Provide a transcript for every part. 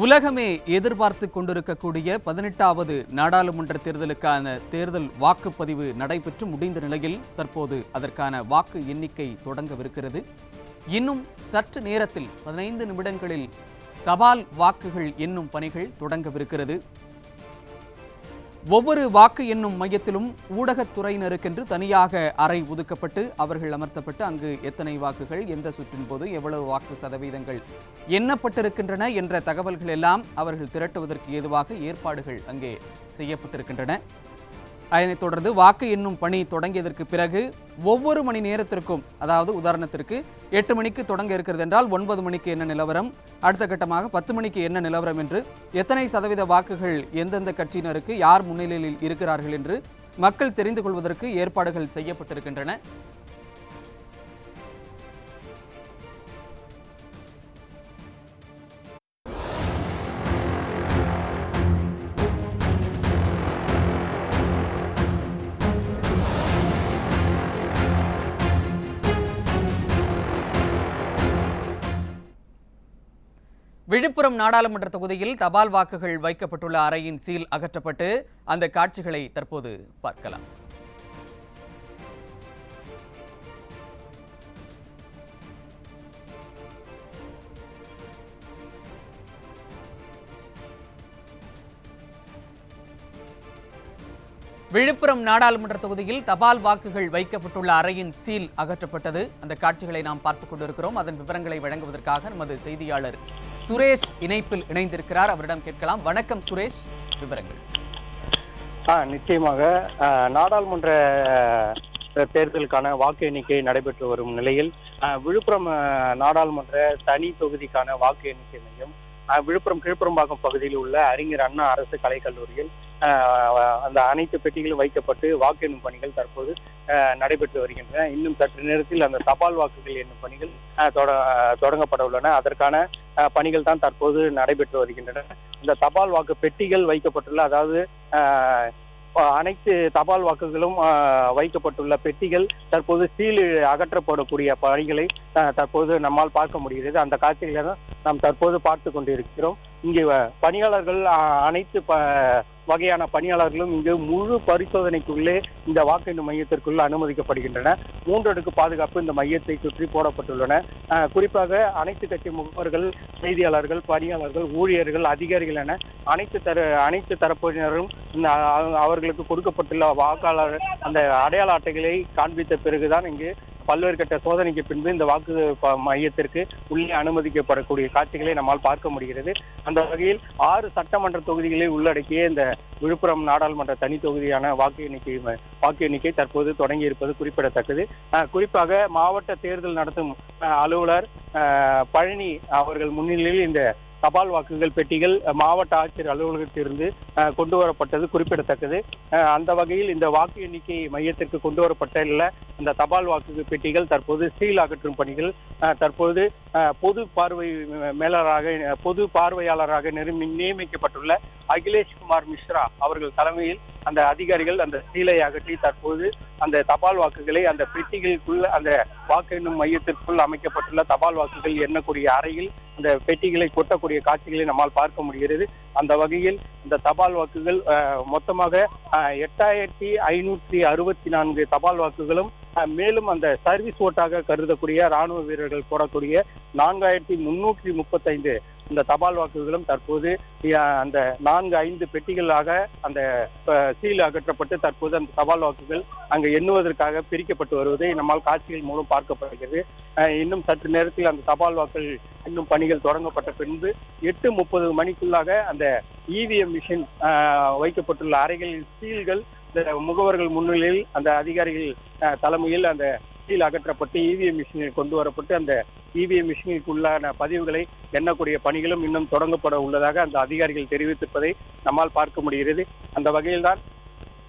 உலகமே எதிர்பார்த்து கொண்டிருக்கக்கூடிய பதினெட்டாவது நாடாளுமன்ற தேர்தலுக்கான தேர்தல் வாக்குப்பதிவு நடைபெற்று முடிந்த நிலையில் தற்போது அதற்கான வாக்கு எண்ணிக்கை தொடங்கவிருக்கிறது. இன்னும் சற்று நேரத்தில் பதினைந்து நிமிடங்களில் தபால் வாக்குகள் எண்ணும் பணிகள் தொடங்கவிருக்கிறது. ஒவ்வொரு வாக்கு எண்ணும் மையத்திலும் ஊடகத்துறையினருக்கென்று தனியாக அறை ஒதுக்கப்பட்டு அவர்கள் அமர்த்தப்பட்டு அங்கு எத்தனை வாக்குகள் எந்த சுற்றின் போது எவ்வளவு வாக்கு சதவீதங்கள் எண்ணப்பட்டிருக்கின்றன என்ற தகவல்கள் எல்லாம் அவர்கள் திரட்டுவதற்கு ஏதுவாக ஏற்பாடுகள் அங்கே செய்யப்பட்டிருக்கின்றன. அதனைத் தொடர்ந்து வாக்கு எண்ணும் பணி தொடங்கியதற்கு பிறகு ஒவ்வொரு மணி நேரத்திற்கும் அதாவது உதாரணத்திற்கு எட்டு மணிக்கு தொடங்க இருக்கிறது என்றால் ஒன்பது மணிக்கு என்ன நிலவரம்? அடுத்த கட்டமாக பத்து மணிக்கு என்ன நிலவரம் என்று எத்தனை சதவீத வாக்குகள் எந்தெந்த கட்சியினருக்கு யார் முன்னிலையில் இருக்கிறார்கள் என்று மக்கள் தெரிந்து கொள்வதற்கு ஏற்பாடுகள் செய்யப்பட்டிருக்கின்றன. விழுப்புரம் நாடாளுமன்ற தொகுதியில் தபால் வாக்குகள் வைக்கப்பட்டுள்ள அறையின் சீல் அகற்றப்பட்டு அந்த காட்சிகளை தற்போது பார்க்கலாம். விழுப்புரம் நாடாளுமன்ற தொகுதியில் தபால் வாக்குகள் வைக்கப்பட்டுள்ள அறையின் சீல் அகற்றப்பட்டது. அந்த காட்சிகளை நாம் பார்த்துக் கொண்டிருக்கிறோம். அதன் விவரங்களை வழங்குவதற்காக நமது செய்தியாளர் சுரேஷ் இணைப்பில் இணைந்திருக்கிறார். அவரிடம் கேட்கலாம். வணக்கம் சுரேஷ். விவரங்கள். ஆ நிச்சயமாக. நாடாளுமன்ற தேர்தலுக்கான வாக்கு எண்ணிக்கை நடைபெற்று வரும் நிலையில் விழுப்புரம் நாடாளுமன்ற தனி தொகுதிக்கான வாக்கு எண்ணிக்கை மையம் விழுப்புரம் கீழ்ப்புறம்பாக்கம் பகுதியில் உள்ள அறிஞர் அண்ணா அரசு கலைக்கல்லூரியில் அந்த அனைத்து பெட்டிகளும் வைக்கப்பட்டு வாக்கு எண்ணும் பணிகள் தற்போது நடைபெற்று வருகின்றன. இன்னும் சற்று நேரத்தில் அந்த தபால் வாக்குகள் எண்ணும் பணிகள் தொட- தொடங்கப்பட உள்ளன. அதற்கான பணிகள் தான் தற்போது நடைபெற்று வருகின்றன. இந்த தபால் வாக்கு பெட்டிகள் வைக்கப்பட்டுள்ள அதாவது அனைத்து தபால் வாக்குகளும் வைக்கப்பட்டுள்ள பெட்டிகள் தற்போது சீல் அகற்றப்படக்கூடிய பணிகளை தற்போது நம்மால் பார்க்க முடிகிறது. அந்த காட்சிகளை தான் நாம் தற்போது பார்த்து கொண்டிருக்கிறோம். இங்கே வ- பணியாளர்கள் அனைத்து ப வகையான பணியாளர்களும் இங்கு முழு பரிசோதனைக்குள்ளே இந்த வாக்கு மையத்திற்குள் அனுமதிக்கப்படுகின்றன. மூன்றடுக்கு பாதுகாப்பு இந்த மையத்தை சுற்றி போடப்பட்டுள்ளன. குறிப்பாக அனைத்து கட்சி முகவர்கள் செய்தியாளர்கள் பணியாளர்கள் ஊழியர்கள் அதிகாரிகள் என அனைத்து தர அனைத்து தரப்பினரும் அவர்களுக்கு கொடுக்கப்பட்டுள்ள வாக்காளர் அந்த அடையாள அட்டைகளை காண்பித்த பிறகுதான் இங்கு பல்வேறு கட்ட சோதனைக்கு பின்பு இந்த வாக்கு மையத்திற்கு உள்ளே அனுமதிக்கப்படக்கூடிய காட்சிகளை நம்மால் பார்க்க முடிகிறது. அந்த வகையில் ஆறு சட்டமன்ற தொகுதிகளை உள்ளடக்கிய இந்த விழுப்புரம் நாடாளுமன்ற தனி தொகுதியான வாக்கு எண்ணிக்கை வாக்கு எண்ணிக்கை தற்போது தொடங்கி இருப்பது குறிப்பிடத்தக்கது. அஹ், குறிப்பாக மாவட்ட தேர்தல் நடத்தும் அலுவலர் பழனி அவர்கள் முன்னிலையில் இந்த தபால் வாக்குகள் பெட்டிகள் மாவட்ட ஆட்சியர் அலுவலகத்திலிருந்து கொண்டு வரப்பட்டது குறிப்பிடத்தக்கது. அந்த வகையில் இந்த வாக்கு எண்ணிக்கை மையத்திற்கு கொண்டு வரப்பட்ட இந்த தபால் வாக்கு பெட்டிகள் தற்போது சீல் அகற்றும் பணிகள் தற்போது பொது பார்வை மேலராக மேலாளராக பொது பார்வையாளராக நியமிக்கப்பட்டுள்ள அகிலேஷ் குமார் மிஸ்ரா அவர்கள் தலைமையில் அந்த அதிகாரிகள் அந்த சீலை அகற்றி தற்போது அந்த தபால் வாக்குகளை அந்த பெட்டிகளுக்குள் அந்த வாக்கு எண்ணும் மையத்திற்குள் அமைக்கப்பட்டுள்ள தபால் வாக்குகள் எண்ணக்கூடிய அறையில் அந்த பெட்டிகளை கொட்டக்கூடிய காட்சிகளை நம்மால் பார்க்க முடிகிறது. அந்த வகையில் இந்த தபால் வாக்குகள் மொத்தமாக எட்டாயிரத்தி ஐநூற்றி அறுபத்தி நான்கு தபால் வாக்குகளும் மேலும் அந்த சர்வீஸ் ஓட்டாக கருதக்கூடிய ராணுவ வீரர்கள் போடக்கூடிய நான்காயிரத்தி முன்னூற்றி முப்பத்தைந்து இந்த தபால் வாக்குகளும் தற்போது அந்த நான்கு ஐந்து பெட்டிகளாக அந்த சீல் அகற்றப்பட்டு தற்போது அந்த தபால் வாக்குகள் அங்கு எண்ணுவதற்காக பிரிக்கப்பட்டு வருவதை நம்மால் காட்சிகள் மூலம் பார்க்கப்படுகிறது. இன்னும் சற்று நேரத்தில் அந்த தபால் வாக்குகள் இன்னும் பணிகள் தொடங்கப்பட்ட பின்பு எட்டு முப்பது மணிக்குள்ளாக அந்த இவிஎம் மிஷின் வைக்கப்பட்டுள்ள அறைகளில் சீல்கள் இந்த முகவர்கள் முன்னிலையில் அந்த அதிகாரிகள் தலைமையில் அந்த சீல் அகற்றப்பட்டு இவிஎம் மிஷினில் கொண்டு வரப்பட்டு அந்த இவிஎம் மிஷினுக்குள்ளான பதிவுகளை எண்ணக்கூடிய பணிகளும் இன்னும் தொடங்கப்பட உள்ளதாக அந்த அதிகாரிகள் தெரிவித்திருப்பதை நம்மால் பார்க்க முடிகிறது. அந்த வகையில்தான்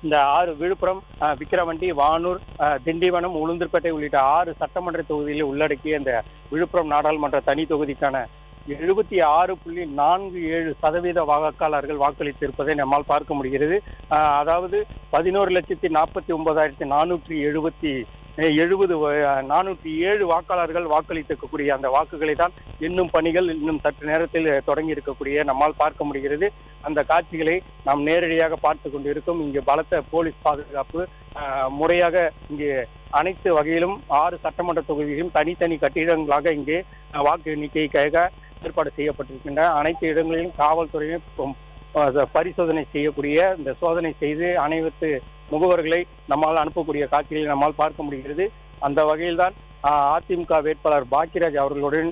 இந்த ஆறு விழுப்புரம் விக்கிரவண்டி வானூர் திண்டிவனம் உளுந்தூர்பேட்டை உள்ளிட்ட ஆறு சட்டமன்ற தொகுதியில் உள்ளடக்கிய இந்த விழுப்புரம் நாடாளுமன்ற தனி தொகுதிக்கான எழுபத்தி ஆறு புள்ளி நான்கு ஏழு சதவீத வாக்காளர்கள் வாக்களித்திருப்பதை நம்மால் பார்க்க முடிகிறது. அதாவது பதினோரு லட்சத்தி நாற்பத்தி ஒன்பதாயிரத்தி நானூற்றி எழுபத்தி எழுபது நானூற்றி ஏழு வாக்காளர்கள் வாக்களித்திருக்கக்கூடிய அந்த வாக்குகளை தான் இன்னும் பணிகள் இன்னும் சற்று நேரத்தில் தொடங்கி இருக்கக்கூடிய நம்மால் பார்க்க முடிகிறது. அந்த காட்சிகளை நாம் நேரடியாக பார்த்து கொண்டிருக்கும் இங்கு பலத்த போலீஸ் பாதுகாப்பு முறையாக இங்கே அனைத்து வகையிலும் ஆறு சட்டமன்ற தொகுதிகளும் தனித்தனி கட்டிடங்களாக இங்கே வாக்கு எண்ணிக்கைக்காக ஏற்பாடு செய்யப்பட்டிருக்கின்றன. அனைத்து இடங்களிலும் காவல்துறையினர் பரிசோதனை செய்யக்கூடிய இந்த சோதனை செய்து அனைவத்து முகவர்களை நம்மால் அனுப்பக்கூடிய காட்சிகளை நம்மால் பார்க்க முடிகிறது. அந்த வகையில்தான் தான் அதிமுக வேட்பாளர் பாக்கியராஜ் அவர்களுடன்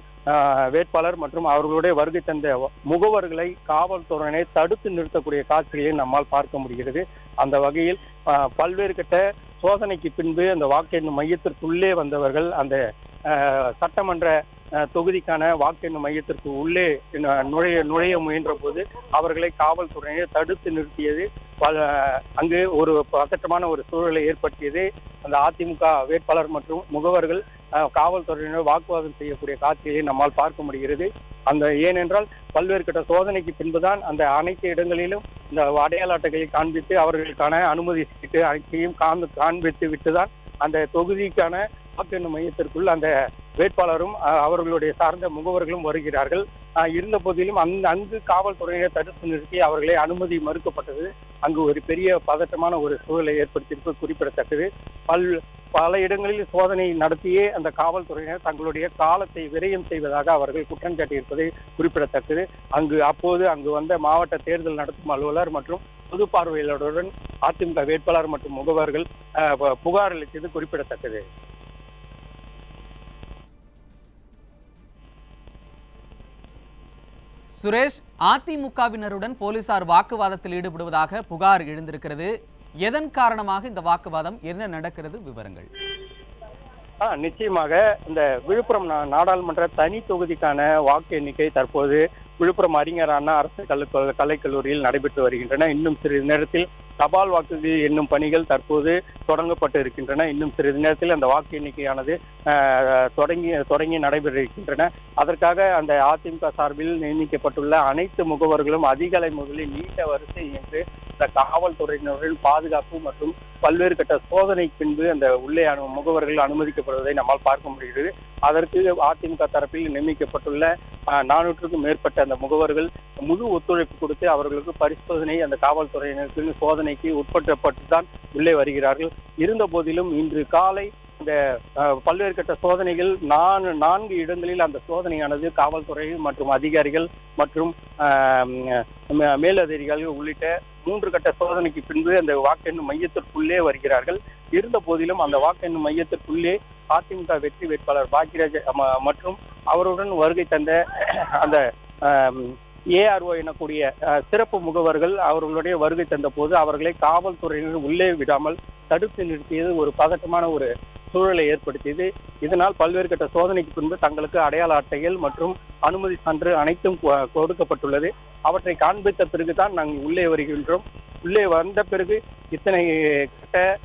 வேட்பாளர் மற்றும் அவர்களுடைய வருகை தந்த முகவர்களை காவல்துறையினை தடுத்து நிறுத்தக்கூடிய காட்சிகளை நம்மால் பார்க்க முடிகிறது. அந்த வகையில் பல்வேறு கட்ட சோதனைக்கு பின்பு அந்த வாக்கெண்ணும் மையத்திற்குள்ளே வந்தவர்கள் அந்த சட்டமன்ற தொகுதிக்கான வாக்கெண்ணும் மையத்திற்கு உள்ளே நுழைய நுழைய முயன்ற போது அவர்களை காவல்துறையினர் தடுத்து நிறுத்தியது பல அங்கு ஒரு பதட்டமான ஒரு சூழலை ஏற்படுத்தியது அந்த அதிமுக வேட்பாளர் மற்றும் முகவர்கள் காவல்துறையினர் வாக்குவாதம் செய்யக்கூடிய காட்சியை நம்மால் பார்க்க முடிகிறது. அந்த ஏனென்றால் பல்வேறு கட்ட சோதனைக்கு பின்புதான் அந்த அனைத்து இடங்களிலும் இந்த அடையாள அட்டைகளை காண்பித்து அவர்களுக்கான அனுமதி சீட்டு அனைத்தையும் காண் காண்பித்து விட்டுதான் அந்த தொகுதிக்கான வாக்கு எண்ணும் மையத்திற்குள் அந்த வேட்பாளரும் அவர்களுடைய சார்ந்த முகவர்களும் வருகிறார்கள். இருந்த போதிலும் அந்த அங்கு காவல்துறையினர் தடுத்து நிறுத்தி அவர்களை அனுமதி மறுக்கப்பட்டது. அங்கு ஒரு பெரிய பதட்டமான ஒரு சூழலை ஏற்படுத்தியிருப்பது குறிப்பிடத்தக்கது. பல் பல இடங்களில் சோதனை நடத்தியே அந்த காவல்துறையினர் தங்களுடைய காலத்தை விரயம் செய்வதாக அவர்கள் குற்றம் சாட்டியிருப்பது குறிப்பிடத்தக்கது. அங்கு அப்போது அங்கு வந்த மாவட்ட தேர்தல் நடத்தும் அலுவலர் மற்றும் பொது பார்வையாளருடன் அதிமுக வேட்பாளர் மற்றும் முகவர்கள் புகார் அளித்தது குறிப்பிடத்தக்கது. சுரேஷ் அதிமுகவினருடன் போலீசார் வாக்குவாதத்தில் ஈடுபடுவதாக புகார் எழுந்திருக்கிறது. எதன் காரணமாக இந்த வாக்குவாதம் என்ன நடக்கிறது விவரங்கள். நிச்சயமாக இந்த விழுப்புரம் நாடாளுமன்ற தனி தொகுதிக்கான வாக்கு எண்ணிக்கை தற்போது விழுப்புரம் அறிஞர் அண்ணா அரசு கலை கலைக்கல்லூரியில் நடைபெற்று வருகின்றன. இன்னும் சிறிது நேரத்தில் தபால் வாக்குகள் என்னும் பணிகள் தற்போது தொடங்கப்பட்டு இருக்கின்றன. இன்னும் சிறிது நேரத்தில் அந்த வாக்கு எண்ணிக்கையானது தொடங்கி தொடங்கி நடைபெற இருக்கின்றன. அதற்காக அந்த அதிமுக சார்பில் நியமிக்கப்பட்டுள்ள அனைத்து முகவர்களும் அதிகாலை முதலில் நீண்ட வரிசை என்று இந்த காவல்துறையினரின் பாதுகாப்பு மற்றும் பல்வேறு கட்ட சோதனை பின்பு அந்த உள்ளே முகவர்கள் அனுமதிக்கப்படுவதை நம்மால் பார்க்க முடிகிறது. அதற்கு அதிமுக தரப்பில் நியமிக்கப்பட்டுள்ள நானூற்றுக்கும் மேற்பட்ட அந்த முகவர்கள் முழு ஒத்துழைப்பு கொடுத்து அவர்களுக்கு பரிசோதனை அந்த காவல்துறையினருக்கு சோதனைக்கு உட்பட்டப்பட்டு தான் உள்ளே வருகிறார்கள். இருந்த போதிலும் இன்று காலை இந்த பல்வேறு கட்ட சோதனைகள் நான் நான்கு இடங்களில் அந்த சோதனையானது காவல்துறை மற்றும் அதிகாரிகள் மற்றும் ஆஹ், மே- மேலதிகாரிகள் உள்ளிட்ட மூன்று கட்ட சோதனைக்கு பின்பு அந்த வாக்கெண்ணும் மையத்திற்குள்ளே வருகிறார்கள். இருந்த போதிலும் அந்த வாக்கெண்ணும் மையத்திற்குள்ளே அதிமுக வெற்றி வேட்பாளர் பாக்கியராஜ் மற்றும் அவருடன் வருகை தந்த அந்த ஏஆர்ஓ எனக்கூடிய சிறப்பு முகவர்கள் அவர்களுடைய வருகை தந்த போது அவர்களை காவல்துறையினர் உள்ளே விடாமல் தடுத்து நிறுத்தியது ஒரு பதட்டமான ஒரு சூழலை ஏற்படுத்தியது. இதனால் பல்வேறு கட்ட சோதனைக்கு பின்பு தங்களுக்கு அடையாள அட்டைகள் மற்றும் அனுமதி சான்று அனைத்தும் கொ- கொடுக்கப்பட்டுள்ளது. அவற்றை காண்பித்த பிறகுதான் நாங்கள் உள்ளே வருகின்றோம். உள்ளே வந்த பிறகு இத்தனை கட்ட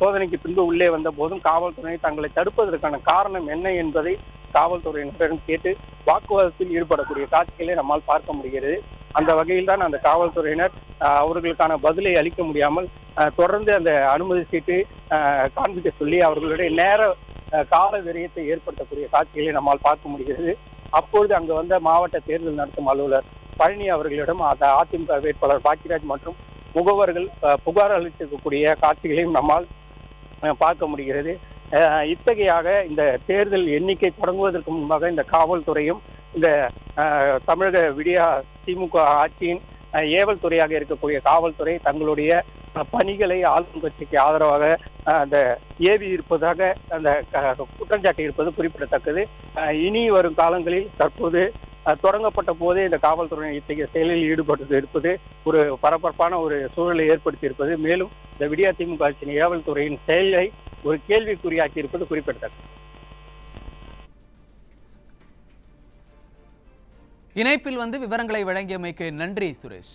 சோதனைக்கு பின்பு உள்ளே வந்த போதும் காவல்துறை தங்களை தடுப்பதற்கான காரணம் என்ன என்பதை காவல்துறையினரிடம் கேட்டு வாக்குவாதத்தில் ஈடுபடக்கூடிய காட்சிகளை நம்மால் பார்க்க முடிகிறது. அந்த வகையில் தான் அந்த காவல்துறையினர் அவர்களுக்கான பதிலை அளிக்க முடியாமல் தொடர்ந்து அந்த அனுமதி சீட்டு காண்பிக்க சொல்லி அவர்களுடைய நேர கால விரயத்தை ஏற்படுத்தக்கூடிய காட்சிகளை நம்மால் பார்க்க முடிகிறது. அப்பொழுது அங்கு வந்த மாவட்ட தேர்தல் நடத்தும் அலுவலர் பழனி அவர்களிடம் அந்த அதிமுக வேட்பாளர் பாக்கியராஜ் மற்றும் முகவர்கள் புகார் அளித்திருக்கக்கூடிய காட்சிகளையும் நம்மால் பார்க்க முடிகிறது. இத்தகையாக இந்த தேர்தல் எண்ணிக்கை தொடங்குவதற்கு முன்பாக இந்த காவல்துறையும் இந்த தமிழக விடியா திமுக ஆட்சியின் ஏவல் துறையாக இருக்கக்கூடிய காவல்துறை தங்களுடைய பணிகளை ஆளும் கட்சிக்கு ஆதரவாக அந்த ஏவி இருப்பதாக அந்த குற்றஞ்சாட்டு இருப்பது குறிப்பிடத்தக்கது. இனி வரும் காலங்களில் தற்போது தொடங்கப்பட்ட போதே இந்த காவல்துறையினர் இத்தகைய செயலில் ஈடுபட்டு இருப்பது ஒரு பரபரப்பான ஒரு சூழலை ஏற்படுத்தி இருப்பது மேலும் இந்த விடியா திமுக ஆட்சியின் ஏவல்துறையின் செயலை ஒரு கேள்விக்குறியாக்கி இருப்பது குறிப்பிடத்தக்கது. இணைப்பில் வந்து விவரங்களை வழங்கியமைக்கு நன்றி சுரேஷ்.